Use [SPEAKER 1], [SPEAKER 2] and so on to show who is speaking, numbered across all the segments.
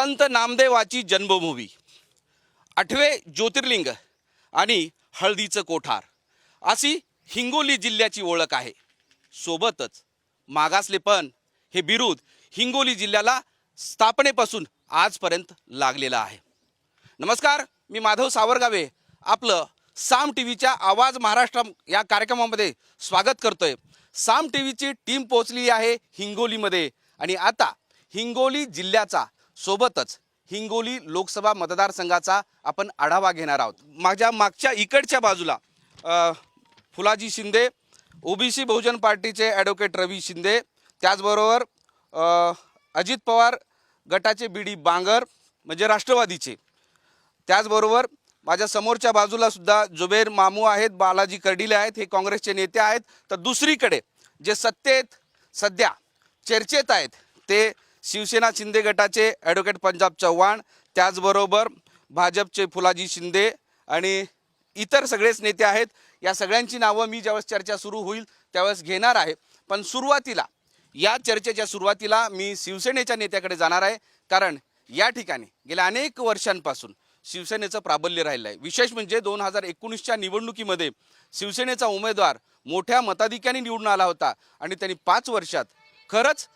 [SPEAKER 1] संत नामदेवाची जन्मभूमी आठवे ज्योतिर्लिंग आणि हळदीचं कोठार. अशी हिंगोली जिल्ह्याची ओळख आहे. सोबतच मागासलेपण हे बिरूद हिंगोली जिल्ह्याला स्थापनेपासून आजपर्यंत लागलेलं आहे. नमस्कार मी माधव सावरगावे. आपलं साम टी व्हीच्या आवाज महाराष्ट्र या कार्यक्रमामध्ये स्वागत करतोय. साम टी व्हीची टीम पोहोचली आहे हिंगोलीमध्ये आणि आता हिंगोली जिल्ह्याचा सोबतच हिंगोली लोकसभा मतदारसंघाचा आपण आढावा घेणार आहोत. माझ्या मागच्या इकडच्या बाजूला फुलाजी शिंदे ओबीसी बहुजन पार्टीचे ॲडव्होकेट रवी शिंदे त्याचबरोबर अजित पवार गटाचे बी डी बांगर म्हणजे राष्ट्रवादीचे. त्याचबरोबर माझ्या समोरच्या बाजूला सुद्धा जुबेर मामू आहेत बालाजी कर्डिले आहेत हे काँग्रेसचे नेते आहेत. तर दुसरीकडे जे सत्तेत सध्या चर्चेत आहेत ते शिवसेना शिंदे गटाचे ॲडव्होकेट पंजाब चव्हाण त्याचबरोबर भाजपचे फुलाजी शिंदे आणि इतर सगळेच नेते आहेत. या सगळ्यांची नावं मी ज्यावेळेस चर्चा सुरू होईल त्यावेळेस घेणार आहे. पण सुरुवातीला या चर्चेच्या सुरुवातीला मी शिवसेनेच्या नेत्याकडे जाणार आहे. कारण या ठिकाणी गेल्या अनेक वर्षांपासून शिवसेनेचं प्राबल्य राहिलं आहे. विशेष म्हणजे दोन हजार एकोणीसच्या निवडणुकीमध्ये शिवसेनेचा उमेदवार मोठ्या मताधिक्याने निवडून आला होता आणि त्यांनी पाच वर्षात खरंच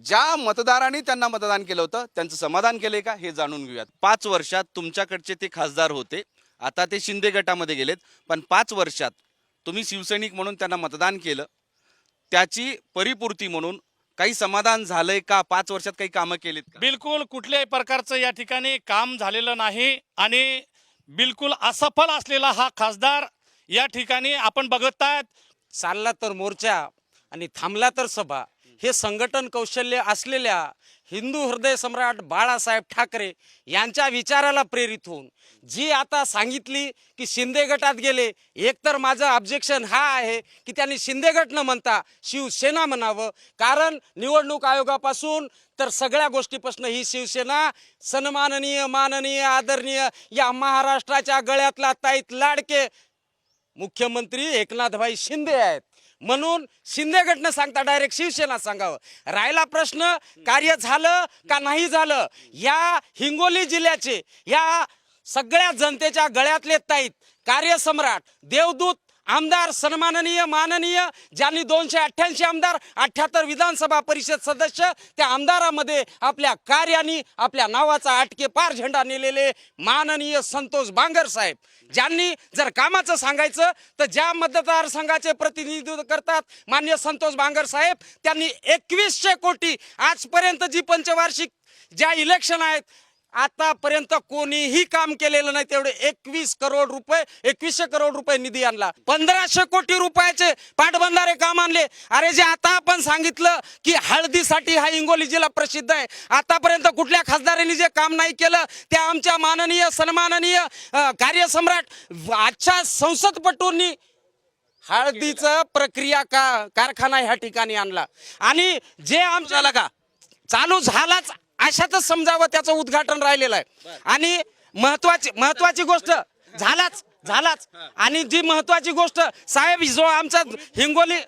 [SPEAKER 1] ज्या मतदारांनी त्यांना मतदान केलं होतं त्यांचं समाधान केलंय का हे जाणून घेऊयात. पाच वर्षात तुमच्याकडचे ते खासदार होते. आता ते शिंदे गटामध्ये गेलेत. पण पाच वर्षात तुम्ही शिवसैनिक म्हणून त्यांना मतदान केलं. त्याची परिपूर्ती म्हणून काही समाधान झालंय का? पाच वर्षात काही कामं केलीत का?
[SPEAKER 2] बिलकुल कुठल्याही प्रकारचं या ठिकाणी काम झालेलं नाही आणि बिलकुल असफल असलेला हा खासदार या ठिकाणी आपण बघत आहात
[SPEAKER 3] चालला तर मोर्चा आणि थांबला तर सभा. हे संघटन कौशल्य असलेल्या हिंदू हृदय सम्राट बाळासाहेब ठाकरे यांच्या विचाराला प्रेरित होऊन जी आता सांगितली की शिंदे गटात गेले एकतर माझं ऑब्जेक्शन हा आहे की त्यांनी शिंदे गट न म्हणता शिवसेना म्हणावं. कारण निवडणूक आयोगापासून तर सगळ्या गोष्टीपासून ही शिवसेना सन्माननीय माननीय आदरणीय या महाराष्ट्राच्या गळ्यातला ताईत लाडके मुख्यमंत्री एकनाथभाई शिंदे आहेत. म्हणून शिंदे गटनं सांगता डायरेक्ट शिवसेना सांगावं. राहिला प्रश्न कार्य झालं का नाही झालं? या हिंगोली जिल्ह्याचे या सगळ्या जनतेच्या गळ्यातले ताईत कार्यसम्राट देवदूत आमदार सन्माननीय माननीय ज्यांनी दोनशे अठ्ठ्याऐंशी आमदार अठ्ठ्याहत्तर विधानसभा परिषद सदस्य त्या आमदारामध्ये आपल्या कार्याने आपल्या नावाचा आटके पार झेंडा नेलेले माननीय संतोष बांगर साहेब. ज्यांनी जर कामाचं सांगायचं तर ज्या मतदारसंघाचे प्रतिनिधित्व करतात मान्य संतोष बांगर साहेब त्यांनी एकवीसशे कोटी आजपर्यंत जी पंचवार्षिक ज्या इलेक्शन आहेत आतापर्यंत कोणीही काम केलेलं नाही तेवढे एकवीस करोड रुपये एकवीसशे करोड रुपये निधी आणला. पंधराशे कोटी रुपयाचे पाटबंधारे काम आणले. अरे जे आता आपण सांगितलं की हळदीसाठी हा हिंगोली जिल्हा प्रसिद्ध आहे. आतापर्यंत कुठल्या खासदारांनी जे काम नाही केलं ते आमच्या माननीय सन्माननीय कार्यसम्राट आजच्या संसदपटूंनी हळदीचं प्रक्रिया का कारखाना ह्या ठिकाणी आणला. आणि जे आमच्या
[SPEAKER 1] झाला का?
[SPEAKER 3] चालू झालाच. अशातच समजावं त्याचं उद्घाटन राहिलेलं आहे. आणि महत्वाची महत्वाची गोष्ट झालाच झालाच. आणि जी महत्वाची गोष्ट साहेब जो आमचा हिंगोली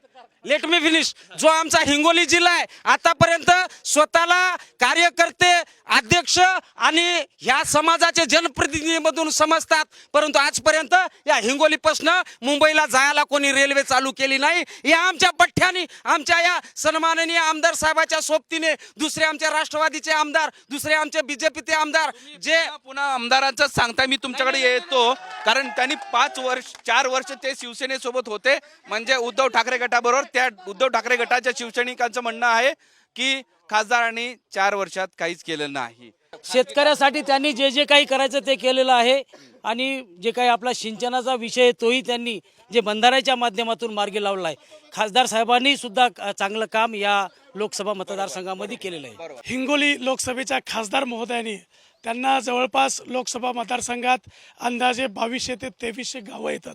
[SPEAKER 3] लेट मी फिनिश जो आमचा हिंगोली जिल्हा आहे आतापर्यंत स्वतःला कार्यकर्ते अध्यक्ष आणि ह्या समाजाचे जनप्रतिनिधीमधून समजतात. परंतु आजपर्यंत या हिंगोलीपासनं मुंबईला जायला कोणी रेल्वे चालू केली नाही. या आमच्या पठ्ठ्याने आमच्या या सन्माननीय आमदार साहेबाच्या सोबतीने दुसरे आमचे राष्ट्रवादीचे आमदार दुसरे आमचे बीजेपीचे आमदार जे
[SPEAKER 1] पुन्हा आमदारांचं सांगता मी तुमच्याकडे येतो. कारण त्यांनी पाच वर्ष चार वर्ष ते शिवसेनेसोबत होते. म्हणजे उद्धव ठाकरे गटाबरोबर त्या उद्धव ठाकरे गटाच्या शिवसैनिकांचं म्हणणं आहे की खासदारांनी चार वर्षात काहीच केलं नाही.
[SPEAKER 4] शेतकऱ्यासाठी त्यांनी जे जे काही करायचं ते केलेलं आहे आणि जे काही आपला सिंचनाचा विषय आहे, तोही त्यांनी जे बंधाऱ्याच्या माध्यमातून मार्गी लावला आहे. खासदार साहेबांनी सुद्धा चांगलं काम या लोकसभा मतदारसंघामध्ये केलेलं आहे.
[SPEAKER 5] हिंगोली लोकसभेच्या खासदार महोदयांनी त्यांना जवळपास लोकसभा मतदारसंघात अंदाजे बावीसशे ते तेवीसशे गावं येतात.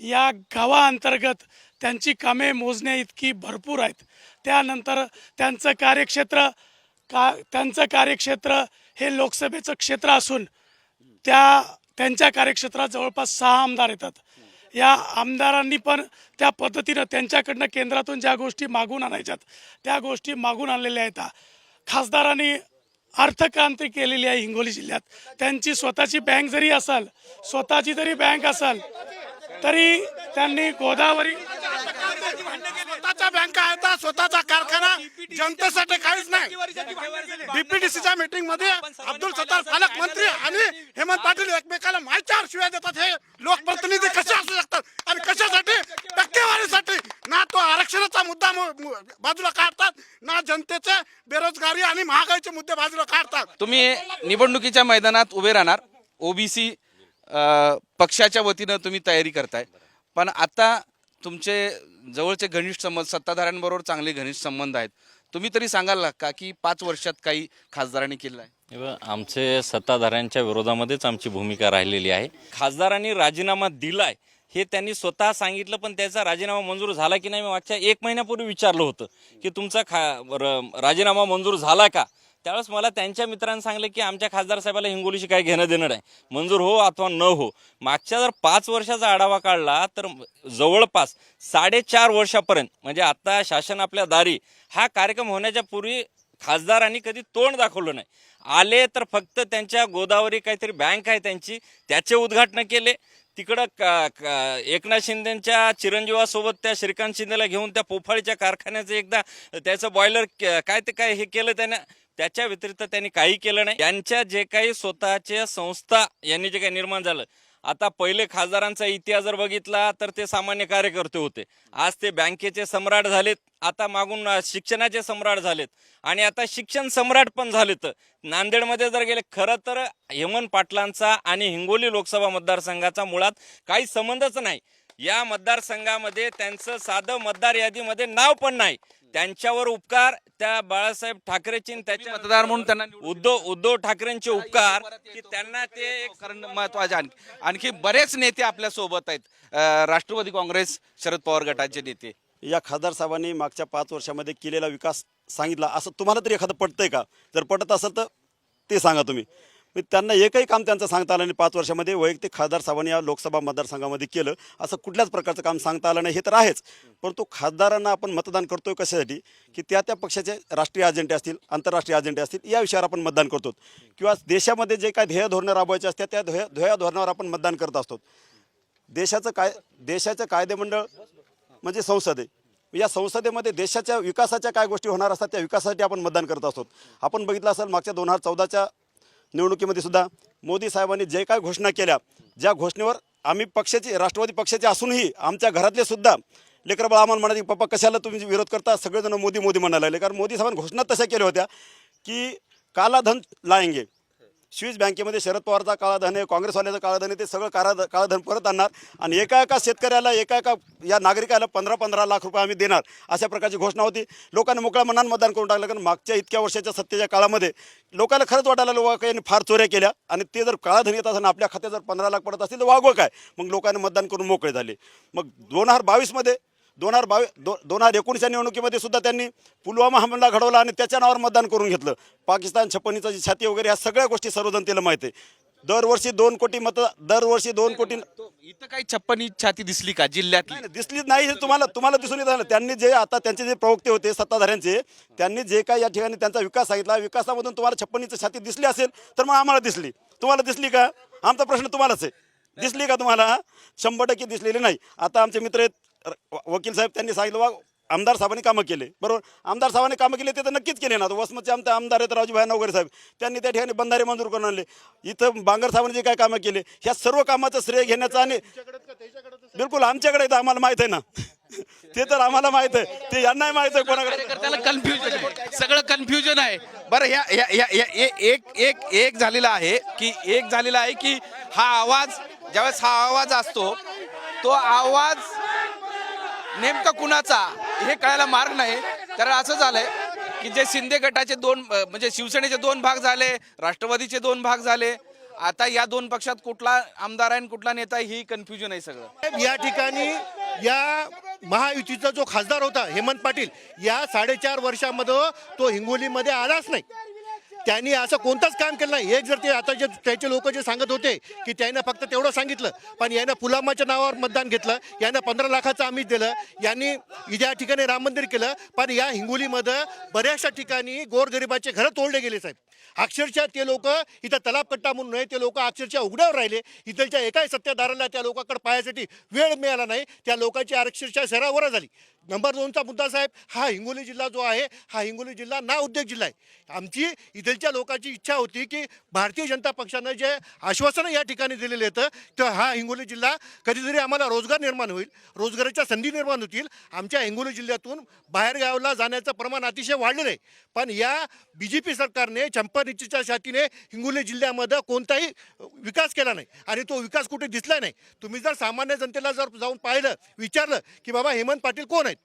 [SPEAKER 5] या गावाअंतर्गत त्यांची कामे मोजण्या इतकी भरपूर आहेत. त्यानंतर त्यांचं कार्यक्षेत्र का त्यांचं कार्यक्षेत्र हे लोकसभेचं क्षेत्र असून त्या त्यांच्या कार्यक्षेत्रात जवळपास सहा आमदार येतात. या आमदारांनी पण त्या पद्धतीनं त्यांच्याकडनं केंद्रातून ज्या गोष्टी मागून आणायच्यात त्या गोष्टी मागून आणलेल्या आहेत. खासदारांनी अर्थक्रांती केलेली आहे हिंगोली जिल्ह्यात. त्यांची स्वतःची बँक जरी असेल स्वतःची जरी बँक असेल तरी त्यांनी गोदावरी
[SPEAKER 6] स्वतःच्या बँका आहेत स्वतःचा कारखाना जनतेसाठी काहीच नाही. डीपीडीसीच्या मीटिंगमध्ये अब्दुल सत्तार पालकमंत्री आणि हेमंत पाटील एकमेकाला माहिती शिवाय देतात. हे लोकप्रतिनिधी कसे असू शकतात? आणि कशासाठी? टक्केवारीसाठी. ना तो आरक्षणाचा मुद्दा बाजूला काढतात ना जनतेचे बेरोजगारी आणि महागाईचे मुद्दे बाजूला काढतात.
[SPEAKER 1] तुम्ही निवडणुकीच्या मैदानात उभे राहणार. ओबीसी पक्षाच्या वतीनं तुम्ही तयारी करताय. पण आता तुमचे जवळचे घनिष्ठ संबंध सत्ताधाऱ्यांबरोबर चांगले घनिष्ठ संबंध आहेत. तुम्ही तरी सांगाल का की पाच वर्षात काही खासदारांनी केलं आहे?
[SPEAKER 7] आमचे सत्ताधाऱ्यांच्या विरोधामध्येच आमची भूमिका राहिलेली आहे. खासदारांनी राजीनामा दिलाय हे त्यांनी स्वतः सांगितलं पण त्याचा राजीनामा मंजूर झाला की नाही मी मागच्या एक महिन्यापूर्वी विचारलं होतं की तुमचा खा र- राजीनामा मंजूर झाला का? त्यावेळेस मला त्यांच्या मित्रांनी सांगलं की आमच्या खासदार साहेबाला हिंगोलीशी काय घेणं देणं नाही. मंजूर हो अथवा न हो. मागच्या जर पाच वर्षाचा आढावा काढला तर जवळपास साडेचार वर्षापर्यंत म्हणजे आता शासन आपल्या दारी हा कार्यक्रम होण्याच्या पूर्वी खासदारांनी कधी तोंड दाखवलं नाही. आले तर फक्त त्यांच्या गोदावरी काहीतरी बँक आहे त्यांची त्याचे उद्घाटन केले. तिकडं क- क- एकनाथ शिंदेच्या चिरंजीवासोबत त्या श्रीकांत शिंदेला घेऊन त्या पोफाळीच्या कारखान्याचं एकदा त्याचं बॉयलर काय ते काय हे केलं त्यानं त्याच्या व्यतिरिक्त त्यांनी काही केलं नाही. यांच्या जे काही स्वतःच्या संस्था यांनी जे काही निर्माण झालं आता पहिले खासदारांचा इतिहास जर बघितला तर ते सामान्य कार्यकर्ते होते. आज ते बँकेचे सम्राट झालेत आता मागून शिक्षणाचे सम्राट झालेत. आणि आता शिक्षण सम्राट पण झालेत. नांदेडमध्ये जर गेले खरं तर हेमंत पाटलांचा आणि हिंगोली लोकसभा मतदारसंघाचा मुळात काही संबंधच नाही. या मतदारसंघामध्ये त्यांचं साधं मतदार यादीमध्ये नाव पण नाही. त्यांच्यावर उपकार त्या बाळासाहेब ठाकरेची आणि त्याच्या
[SPEAKER 1] मतदार म्हणून त्यांना
[SPEAKER 7] उद्धव उद्धव ठाकरेंचे उपकार की त्यांना ते एक
[SPEAKER 1] कारण महत्त्वाचे आणखी आणखी बरेच नेते आपल्यासोबत आहेत. अं, राष्ट्रवादी काँग्रेस शरद पवार गटाचे नेते.
[SPEAKER 8] या खासदार साहेबांनी मागच्या पाच वर्षामध्ये केलेला विकास सांगितला. असं तुम्हाला तरी एखादं पटतंय का? जर पटत असेल तर ते सांगा तुम्ही. त्यांना एकही काम त्यांचं सांगता आलं नाही. पाच वर्षामध्ये वैयक्तिक खासदार साहेबांनी या लोकसभा मतदारसंघामध्ये केलं. असं कुठल्याच प्रकारचं काम सांगता आलं नाही. हे तर आहेच. परंतु खासदारांना आपण मतदान करतोय कशासाठी? की त्या त्या पक्षाचे राष्ट्रीय अजेंडे असतील आंतरराष्ट्रीय अजेंडे असतील या विषयावर आपण मतदान करतो. किंवा देशामध्ये जे काय ध्येय धोरणं राबवायचे असतात त्या ध्येय ध्येय धोरणावर आपण मतदान करत असतो. देशाचं काय देशाचं कायदेमंडळ म्हणजे संसद. आहे या संसदेमध्ये देशाच्या विकासाच्या काय गोष्टी होणार असतात त्या विकासासाठी आपण मतदान करत असतो. आपण बघितलं असेल मागच्या दोन हजार चौदाच्या निवडणुकीमध्ये सुद्धा मोदी साहेबांनी जे काय घोषणा केल्या ज्या घोषणेवर आम्ही पक्षाचे राष्ट्रवादी पक्षाचे असूनही आमच्या घरातले सुद्धा लेकर बाळा आम्हाला म्हणाले पप्पा कशाला तुम्ही विरोध करता? सगळेजण मोदी मोदी म्हणायला लागले. कारण मोदी साहेबांनी घोषणा तशा केल्या होत्या की काला धन लाएंगे स्विस बँकेमध्ये शरद पवारचा काळाधन आहे काँग्रेसवाल्याचा काळाधन आहे ते सगळं काळा काळाधन परत आणणार. आणि एका एका शेतकऱ्याला एका एका या नागरिकाला पंधरा पंधरा लाख रुपये आम्ही देणार अशा प्रकारची घोषणा होती. लोकांनी मोकळ्या मनानं मतदान करून टाकलं कारण मागच्या इतक्या वर्षाच्या सत्तेच्या काळामध्ये लोकांना खरंच वाटायला लोक यांनी फार चोऱ्या केल्या. आणि ते जर काळाधन येत असताना आपल्या खात्यात जर पंधरा लाख पडत असतील तर वागवं काय? मग लोकांनी मतदान करून मोकळे झाले. मग दोन हजार बावीसमध्ये दोन हजार बावीस दो दोन हजार एकोणीसच्या निवडणुकीमध्ये सुद्धा त्यांनी पुलवामा हमला घडवला आणि त्याच्या नावावर मतदान करून घेतलं. पाकिस्तान छप्पनीचं जी छाती वगैरे ह्या सगळ्या गोष्टी सर्व जनतेला माहिती आहे. दरवर्षी दोन कोटी मत दरवर्षी दोन कोटी
[SPEAKER 1] इथं काही छप्पन छाती दिसली का जिल्ह्यातली?
[SPEAKER 8] नाही, नाही, दिसलीच नाही हे तुम्हाला तुम्हाला दिसून येत. त्यांनी जे आता त्यांचे जे प्रवक्ते होते सत्ताधाऱ्यांचे त्यांनी जे काही या ठिकाणी त्यांचा विकास सांगितला विकासामधून तुम्हाला छप्पनीचं छाती दिसली असेल तर मग आम्हाला दिसली. तुम्हाला दिसली का? आमचा प्रश्न तुम्हालाच आहे. दिसली का तुम्हाला? शंभर टक्के दिसलेली नाही. आता आमचे मित्र आहेत वकील साहेब त्यांनी सांगितलं बा आमदार साहेबांनी कामं केले. बरोबर? आमदार साहेबांनी कामं केले ते तर नक्कीच केले ना. आता वसमतचे आमचे आमदार आहेत राजूभाई नवगरे साहेब. त्यांनी त्या ठिकाणी बंधारे मंजूर करून आणले. इथं बांगर साहेबांनी जे काय कामं केले ह्या सर्व कामाचं श्रेय घेण्याचं आणि बिलकुल आमच्याकडे तर आम्हाला माहीत आहे ना. ते तर आम्हाला माहीत आहे. ते यांनाही माहीत आहे कोणाकडे.
[SPEAKER 1] त्याला कन्फ्युजन आहे. सगळं कन्फ्युजन आहे. बरं ह्या ह्या ह्या एक एक एक झालेला आहे की एक झालेला आहे की हा आवाज ज्यावेळेस हा आवाज असतो तो आवाज नेमका कुणाचा? हे कळायला मार्ग नाही. तर असं झालंय की जे शिंदे गटाचे दोन म्हणजे शिवसेनेचे दोन भाग झाले राष्ट्रवादीचे दोन भाग झाले. आता या दोन पक्षात कुठला आमदार आहे कुठला नेता आहे ही कन्फ्युजन आहे सगळं.
[SPEAKER 6] या ठिकाणी या महायुतीचा जो खासदार होता हेमंत पाटील या साडेचार वर्षामध्ये तो हिंगोलीमध्ये आलाच नाही. त्यांनी असं कोणतंच काम केलं नाही. एक जर ते आता जे त्याचे लोक जे सांगत होते की त्यानं फक्त तेवढं सांगितलं पण यानं पुलामाच्या नावावर मतदान घेतलं यानं पंधरा लाखाचं आम्ही दिलं यांनी या ठिकाणी राम मंदिर केलं पण या हिंगोलीमध्ये बऱ्याचशा ठिकाणी गोरगरिबाचे घरं तोडले गेले साहेब.
[SPEAKER 9] अक्षरशः ते लोक इथं तलापकट्टा म्हणून नाही ते लोक अक्षरशः उघड्यावर राहिले. इथलच्या एकाही सत्ताधाराला त्या लोकांकडे पाहायसाठी वेळ मिळाला नाही. त्या लोकांची अक्षरशः शरावरा झाली. नंबर दोनचा मुद्दा साहेब हा हिंगोली जिल्हा जो आहे हा हिंगोली जिल्हा ना उद्योग जिल्हा आहे. आमची इथलच्या लोकांची इच्छा होती की भारतीय जनता पक्षानं जे आश्वासनं या ठिकाणी दिलेले आहेत तर हा हिंगोली जिल्हा कधीतरी आम्हाला रोजगार निर्माण होईल रोजगाराच्या संधी निर्माण होतील. आमच्या हिंगोली जिल्ह्यातून बाहेरगावला जाण्याचं प्रमाण अतिशय वाढलेलं आहे. पण या बी जे पी सरकारने चंपानिचीच्या साथीने हिंगोली जिल्ह्यामध्ये कोणताही विकास केला नाही. आणि तो विकास कुठे दिसला नाही. तुम्ही जर सामान्य जनतेला जर जाऊन पाहिलं विचारलं की बाबा हेमंत पाटील कोण आहेत?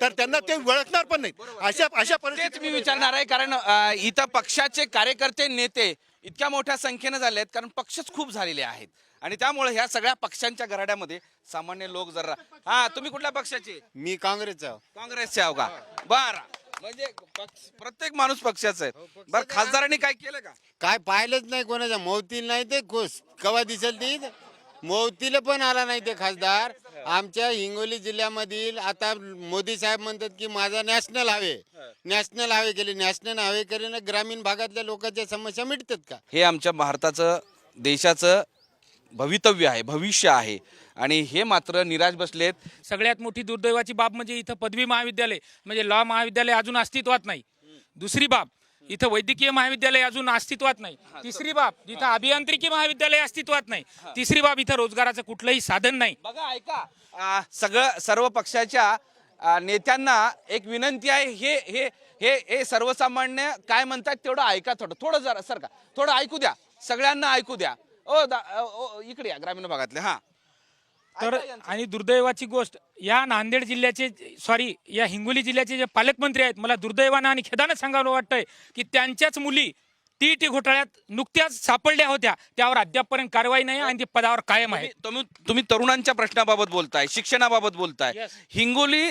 [SPEAKER 9] तर त्यांना ते ओळखणार पण नाही अशा अशा
[SPEAKER 1] तेच मी
[SPEAKER 9] परिस्थितीत
[SPEAKER 1] विचारणार आहे कारण इथं पक्षाचे कार्यकर्ते नेते इतक्या मोठ्या संख्येनं झाले आहेत कारण पक्षच खूप झालेले आहेत. आणि त्यामुळे ह्या सगळ्या पक्षांच्या गराड्यामध्ये सामान्य लोक जरा हा तुम्ही कुठल्या पक्षाचे?
[SPEAKER 10] मी काँग्रेसचा
[SPEAKER 1] काँग्रेसचे आहो का? बर. म्हणजे पक्ष- प्रत्येक माणूस पक्षाचा आहे. बर खासदारांनी काय केलं का?
[SPEAKER 10] काय पाहिलंच नाही कोणाच्या. मौतील नाही ते खुश. कवा दिसेल ती? मौतीला पण आला नाही ते खासदार. आमच्या हिंगोली जिल्ह्यामधील आता मोदी साहेब म्हणतात की माझा नॅशनल हायवे नॅशनल हायवे केले. नॅशनल हायवे केल्यानं ग्रामीण भागातल्या लोकांच्या समस्या मिटतात का?
[SPEAKER 1] हे आमच्या भारताचं देशाचं भवितव्य आहे भविष्य आहे. आणि हे मात्र निराश बसलेत.
[SPEAKER 11] सगळ्यात मोठी दुर्दैवाची बाब म्हणजे इथं पदवी महाविद्यालय म्हणजे लॉ महाविद्यालय अजून अस्तित्वात नाही. दुसरी बाब इथं वैद्यकीय महाविद्यालय अजून अस्तित्वात नाही. तिसरी बाब इथं अभियांत्रिकी महाविद्यालय अस्तित्वात नाही. तिसरी बाब इथं रोजगाराचं कुठलंही साधन नाही.
[SPEAKER 1] बघा ऐका. आ, सगळं सर्व पक्षाच्या आ, नेत्यांना एक विनंती आहे हे हे हे हे सर्वसामान्य काय म्हणतात तेवढं ऐका थोडं. थोडं जरा सर का? थोडं ऐकू द्या. सगळ्यांना ऐकू द्या. ओ दा- ओ, इकडे या ग्रामीण भागातले हा.
[SPEAKER 11] तर आणि दुर्दैवाची गोष्ट या नांदेड जिल्ह्याचे सॉरी या हिंगोली जिल्ह्याचे जे पालकमंत्री आहेत मला दुर्दैवानं आणि खेदानं सांगावं वाटतंय की त्यांच्याच मुली टी टी घोटाळ्यात नुकत्याच सापडल्या होत्या. त्यावर अद्यापपर्यंत कारवाई नाही आणि ते पदावर कायम आहे.
[SPEAKER 1] तुम्ही तुम्ही तरुणांच्या प्रश्नाबाबत बोलताय शिक्षणाबाबत बोलताय.
[SPEAKER 11] Yes.
[SPEAKER 1] हिंगोली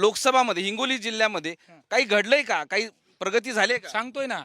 [SPEAKER 1] लोकसभामध्ये हिंगोली जिल्ह्यामध्ये काही घडलंय का? काही प्रगती झाली का?
[SPEAKER 11] सांगतोय ना.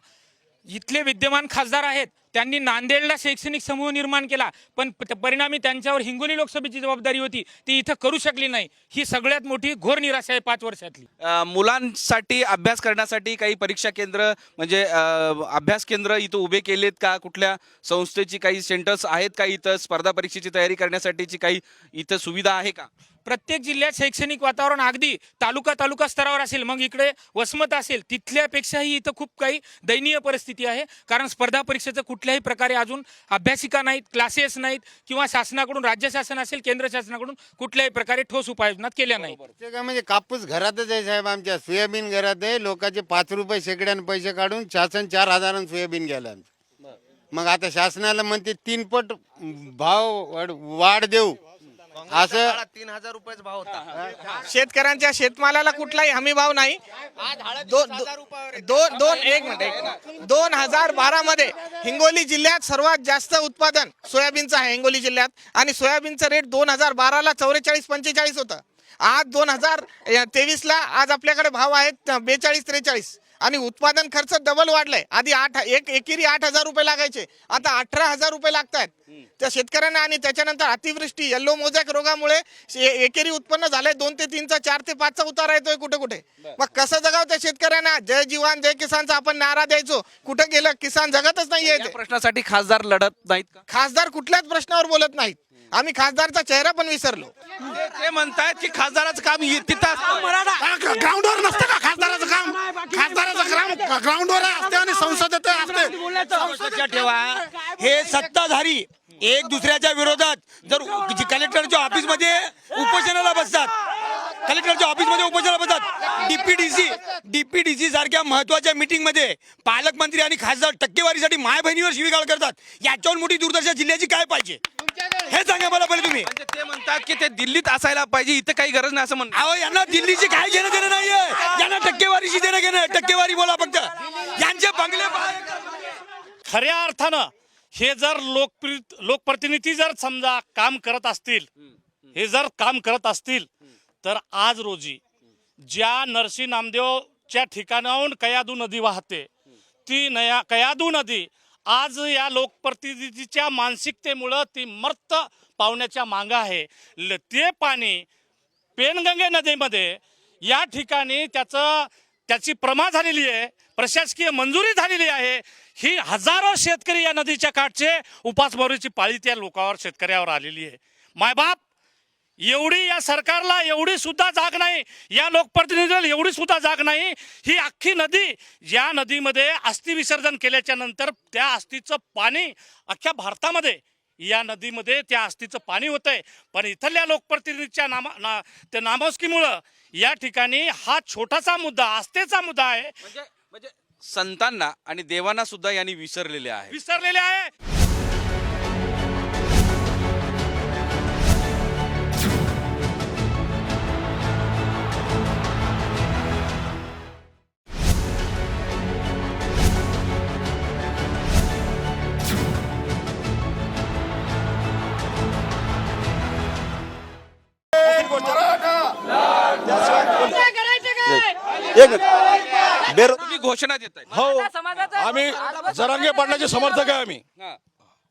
[SPEAKER 11] इथले विद्यमान खासदार आहेत त्यांनी नांदेडला शैक्षणिक समूह निर्माण केला पण परिणामी त्यांच्यावर हिंगोली लोकसभेची जबाबदारी होती ती इथं करू शकली नाही. ही सगळ्यात मोठी घोर निराशा आहे पाच वर्षातली.
[SPEAKER 1] मुलांसाठी अभ्यास करण्यासाठी काही परीक्षा केंद्र म्हणजे अभ्यास केंद्र इथं उभे केलेत का? कुठल्या संस्थेची काही सेंटर्स आहेत का इथं? स्पर्धा परीक्षेची तयारी करण्यासाठीची काही इथं सुविधा आहे का?
[SPEAKER 11] प्रत्येक जिल्ह्यात शैक्षणिक वातावरण अगदी तालुका तालुका स्तरावर असेल मग इकडे वसमत असेल तिथल्यापेक्षाही इथं खूप काही दयनीय परिस्थिती आहे. कारण स्पर्धा परीक्षेचं कुठल्याही प्रकारे अजून अभ्यासिका नाहीत क्लासेस नाहीत किंवा शासनाकडून राज्य शासन असेल केंद्र शासनाकडून कुठल्याही प्रकारे ठोस उपाययोजना केल्या
[SPEAKER 10] काय म्हणजे कापूस घरातच आहे साहेब आमच्या. सोयाबीन घरात आहे. लोकांचे पाच रुपये शेकड्यानं पैसे काढून शासन चार हजारानं सोयाबीन घ्यायला मग आता शासनाला म्हणते तीन पट भाव वाढ- वाढ देऊ. असं
[SPEAKER 12] तीन हजार भाव होता. शेतकऱ्यांच्या शेतमालाला कुठलाही हमी भाव नाही. दोन दोन एक मिनिट एक मिनिट. दोन हजार बारा मध्ये हिंगोली जिल्ह्यात सर्वात जास्त उत्पादन सोयाबीनचं आहे हिंगोली जिल्ह्यात. आणि सोयाबीनचं रेट दोन हजार बाराला चौवेचाळीस पंचेचाळीस होतं. आज दोन हजार तेवीसला आज आपल्याकडे भाव आहेत बेचाळीस त्रेचाळीस. आणि उत्पादन खर्च डबल वाढलाय. आधी आठ एक एकेरी आठ हजार रुपये लागायचे. आता अठरा हजार रुपये लागतात त्या शेतकऱ्यांना आणि त्याच्यानंतर अतिवृष्टी येल्लो मोजॅक रोगामुळे एकेरी उत्पन्न झालंय. दोन ते तीनचा चार ते पाचचा उतारा येतोय कुठे कुठे मग कसं जगाव त्या शेतकऱ्यांना? जय जवान जय किसानचा आपण नारा द्यायचो. कुठे गेलं? किसान जगतच नाहीये
[SPEAKER 1] प्रश्नासाठी खासदार लढत नाहीत
[SPEAKER 12] खासदार कुठल्याच प्रश्नावर बोलत नाहीत. आम्ही खासदारचा चेहरा पण विसरलो.
[SPEAKER 1] ते- म्हणतायत की खासदाराचं काम तिथं.
[SPEAKER 6] ग्राउंडवर नसतं का खासदाराचं काम? खासदाराचं काम ग्राउंडवर असते आणि संसदेत असते.
[SPEAKER 3] ठेवा. हे सत्ताधारी एक दुसऱ्याच्या विरोधात जर कलेक्टरच्या ऑफिसमध्ये उपोषणाला बसतात कलेक्टरच्या ऑफिसमध्ये उपोषणाला बसतात डीपीडीसी डीपीडीसी सारख्या महत्त्वाच्या मीटिंगमध्ये पालकमंत्री आणि खासदार टक्केवारीसाठी माय बहिणीवर शिवीगाळ करतात. याच्यावर मोठी दुर्दशा जिल्ह्याची काय पाहिजे? हे सांगा मला पहिले तुम्ही.
[SPEAKER 1] म्हणजे ते म्हणतात की ते दिल्लीत असायला पाहिजे इथं काही गरज नाही असं म्हणतात.
[SPEAKER 3] अहो यांना दिल्लीची काय घेणं देणं नाहीये. यांना टक्केवारीशी देणं घेणं टक्केवारी बोला फक्त. यांचे बंगले बाहेर
[SPEAKER 2] खऱ्या अर्थानं हे जर लोकप्रि लोकप्रतिनिधी जर समजा काम करत असतील हे जर काम करत असतील तर आज रोजी ज्या नरसी नामदेवच्या ठिकाणाहून कयादू नदी वाहते ती नया कयादू नदी आज या लोकप्रतिनिधीच्या मानसिकतेमुळं ती मर्त पावण्याच्या मागा आहे. ल- ते पाणी पेनगंगे नदीमध्ये या ठिकाणी त्याचं त्याची प्रमा झालेली आहे प्रशासकीय मंजुरी झालेली आहे. ही हजारो शेतकरी या नदीच्या काठचे उपासमारीची पाळी त्या लोकांवर शेतकऱ्यावर आलेली आहे. मायबाप एवढी या सरकारला एवढी सुद्धा जाग नाही या लोकप्रतिनिधीला एवढी सुद्धा जाग नाही. ही अख्खी नदी या नदीमध्ये अस्थि विसर्जन केल्याच्यानंतर त्या अस्थीचं पाणी अख्ख्या भारतामध्ये या नदीमध्ये त्या अस्थीचं पाणी होतंय. पण इथल्या लोकप्रतिनिधीच्या नामा ना त्या नामस्कीमुळं या ठिकाणी हा छोटासा मुद्दा आस्थेचा मुद्दा आहे.
[SPEAKER 1] म्हणजे म्हणजे संतांना आणि देवांना सुद्धा यांनी विसरलेले आहे.
[SPEAKER 2] विसरलेले आहे.
[SPEAKER 8] एक मिनिट. बेरो
[SPEAKER 1] तुम्ही घोषणा देताय
[SPEAKER 6] हो आम्ही जरांगे पाटलाचे समर्थक आहे आम्ही
[SPEAKER 1] हा.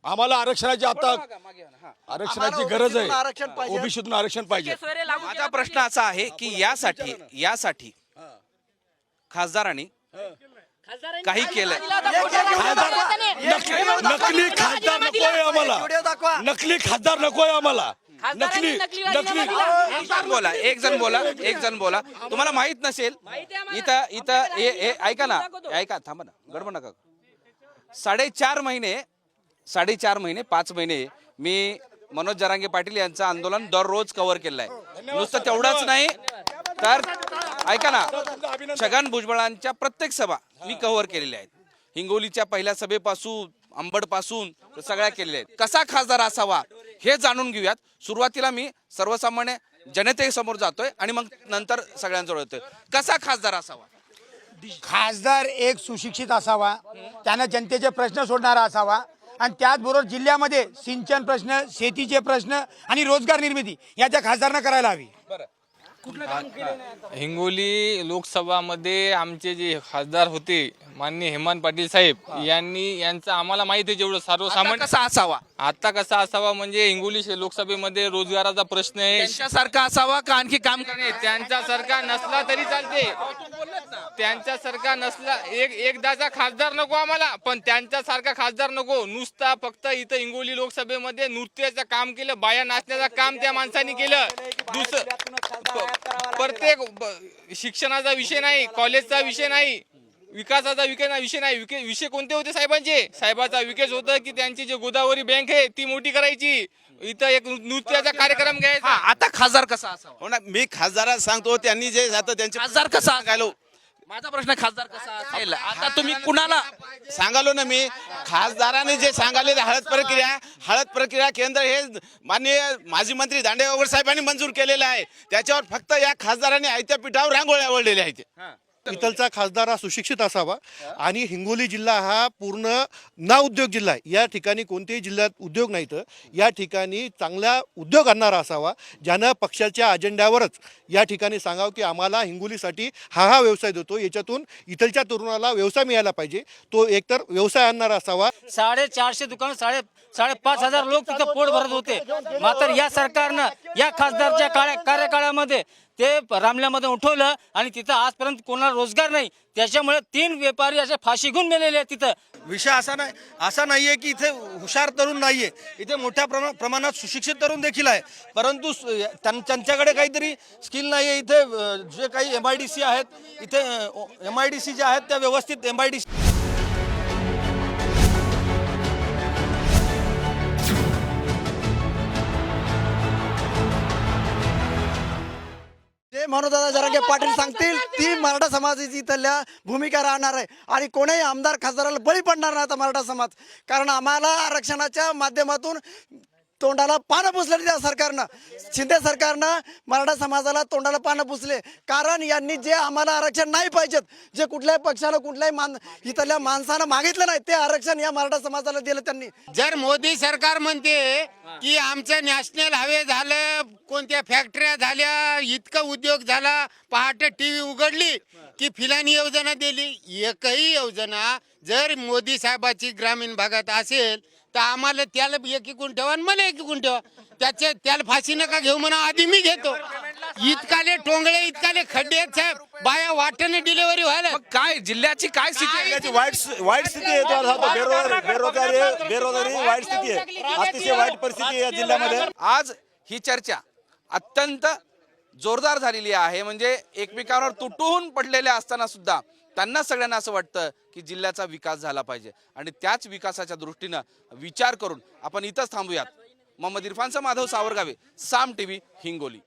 [SPEAKER 6] आम्हाला आरक्षणाची आता
[SPEAKER 1] हा.
[SPEAKER 6] आरक्षणाची गरज आहे ओबीसीतून आरक्षण पाहिजे
[SPEAKER 1] माझा प्रश्न असा आहे की यासाठी यासाठी खासदारांनी काही केलंय
[SPEAKER 6] नकली नकली खासदार नकोय आम्हाला नकली खासदार नकोय आम्हाला नकली नकली
[SPEAKER 1] एक जण बोला एक जण बोला एक जण बोला. तुम्हाला माहीत नसेल इथं इथं हे हे ऐका ना. ऐका थांबा ना. गडबड नका साडेचार महिने साडेचार महिने पाच महिने मी मनोज जरांगे पाटील यांचं आंदोलन दररोज कव्हर केलं आहे. नुसतं तेवढंच नाही तर ऐका ना. छगन भुजबळांच्या प्रत्येक सभा मी कव्हर केलेल्या आहेत. हिंगोलीच्या पहिल्या सभेपासून अंबडपासून सगळ्या केलेल्या आहेत. कसा खासदार असावा हे जाणून घेऊयात. सुरुवातीला मी सर्वसामान्य जनतेसमोर जातोय आणि मग नंतर सगळ्यांजवळ येतोय. कसा खासदार असावा?
[SPEAKER 13] खासदार एक सुशिक्षित असावा त्यानं जनतेचे प्रश्न सोडणारा असावा आणि त्याचबरोबर जिल्ह्यामध्ये सिंचन प्रश्न शेतीचे प्रश्न आणि रोजगार निर्मिती याच्या खासदारनं करायला हवी.
[SPEAKER 14] हिंगोली लोकसभामध्ये आमचे जे खासदार होते माननीय हेमंत पाटील साहेब यांनी यांचं आम्हाला माहिती आहे जेवढं सर्वसामान्य
[SPEAKER 1] कसा असावा?
[SPEAKER 14] आता कसा असावा म्हणजे हिंगोली शे- लोकसभेमध्ये रोजगाराचा प्रश्न आहे.
[SPEAKER 1] त्यांच्यासारखा असावा का आणखी काम करणे?
[SPEAKER 14] त्यांचा सरकार नसला तरी चालते. त्यांच्या सरकार नसला एक एकदाचा खासदार नको आम्हाला पण त्यांच्या सारखा खासदार नको. नुसता फक्त इथं हिंगोली लोकसभेमध्ये नृत्याचं काम केलं बाया नाचण्याचं काम त्या माणसाने केलं. दुसरं प- प्रत्येक ब- शिक्षणाचा विषय नाही कॉलेजचा विषय नाही. विकासाचा विकास विषय नाही. विके- विषय कोणते होते साहेबांचे? साहेबाचा विकास होता की त्यांची जे गोदावरी बँक आहे ती मोठी करायची. इथं एक नृत्याचा कार्यक्रम घ्यायचा.
[SPEAKER 1] आता खासदार कसा असावा?
[SPEAKER 8] हो ना मी खासदाराला सांगतो त्यांनी जे आता त्यांचे
[SPEAKER 1] खासदार कसा असायला माझा प्रश्न खासदार कसा असेल? आता तुम्ही कुणाला
[SPEAKER 8] सांगालो ना मी. खासदाराने जे सांगाले हळद प्रक्रिया हळद प्रक्रिया केंद्र हे माननीय माजी मंत्री दांडेगावकर साहेबांनी मंजूर केलेलं आहे. त्याच्यावर फक्त या खासदारांनी आयत्या पिठावर रांगोळ्या वळलेल्या आहेत.
[SPEAKER 9] इथलचा खासदार हा सुशिक्षित असावा. आणि हिंगोली जिल्हा हा पूर्ण ना उद्योग जिल्हा आहे. या ठिकाणी कोणत्याही जिल्ह्यात उद्योग नाही तर या ठिकाणी चांगला उद्योग आणणारा असावा. ज्यानं पक्षाच्या अजेंड्यावरच या ठिकाणी सांगावं की आम्हाला हिंगोलीसाठी हा हा व्यवसाय देतो. याच्यातून इथलच्या तरुणाला व्यवसाय मिळाला पाहिजे. तो एकतर व्यवसाय आणणारा असावा.
[SPEAKER 3] साडेचारशे दुकान साडे साडेपाच हजार लोक तिथं पोट भरत होते. मात्र या सरकारनं या खासदारच्या काळ्या कार्यकाळामध्ये ते रामल्यामध्ये उठवलं आणि तिथं आजपर्यंत कोणाला रोजगार नाही. त्याच्यामुळे तीन व्यापारी असे फाशी घेऊन गेलेले आहेत तिथं.
[SPEAKER 13] विषय असा नाही असा नाहीये की इथे हुशार तरुण नाहीये. इथे मोठ्या प्रमा- प्रमाणात सुशिक्षित तरुण देखील आहे. परंतु त्यां- त्यांच्याकडे काहीतरी स्किल नाहीये. इथे जे काही एम आय डी सी आहेत इथे एम आय डी सी ज्या आहेत त्या व्यवस्थित एम आय डी
[SPEAKER 15] सी मनोदादा जरांगे पाटील सांगतील ती मराठा समाजाची इथल्या भूमिका राहणार आहे. आणि कोणीही आमदार खासदाराला बळी पडणार नाही आता मराठा समाज. कारण आम्हाला आरक्षणाच्या माध्यमातून तोंडाला पानं पुसले त्या सरकारनं. शिंदे सरकारनं मराठा समाजाला तोंडाला पानं पुसले. कारण यांनी जे आम्हाला आरक्षण नाही पाहिजेत जे कुठल्याही पक्षाला कुठल्याही मान इथल्या माणसानं मागितलं नाही ते आरक्षण या मराठा समाजाला दिलं त्यांनी.
[SPEAKER 10] जर मोदी सरकार म्हणते की आमचं नॅशनल हवे झालं कोणत्या फॅक्टऱ्या झाल्या इतकं उद्योग झाला पहाटे टीव्ही उघडली की फिलानी योजना दिली. एकही योजना जर मोदी साहेबाची ग्रामीण भागात असेल तर आम्हाला त्याला एक एकूण ठेवा आणि मला एक एकूण ठेवा. त्याच्या त्याला फाशी नका घेऊ म्हणा आधी मी घेतो. इतकाले टोंगळे इतकाले खड्डे आहेत साहेब. बाया वाटेने डिलिव्हरी व्हायला.
[SPEAKER 1] मग काय जिल्ह्याची काय स्थिती आहे?
[SPEAKER 8] जिल्ह्याची वाईट वाईट स्थिती आहे तुम्हाला सांगतो बेरोजगारी बेरोजगारी बेरोजगारी वाईट स्थिती आहे. अतिशय वाईट परिस्थिती आहे या जिल्ह्यामध्ये.
[SPEAKER 1] आज ही चर्चा अत्यंत जोरदार झालेली आहे. म्हणजे एकमेकांवर तुटून पडलेल्या असताना सुद्धा त्यांना सगळ्यांना असं वाटतं की जिल्ह्याचा विकास झाला पाहिजे. आणि त्याच विकासाच्या दृष्टीनं विचार करून आपण इथंच थांबूयात. मोहम्मद इरफानचा माधव सावरगावे साम टीव्ही हिंगोली.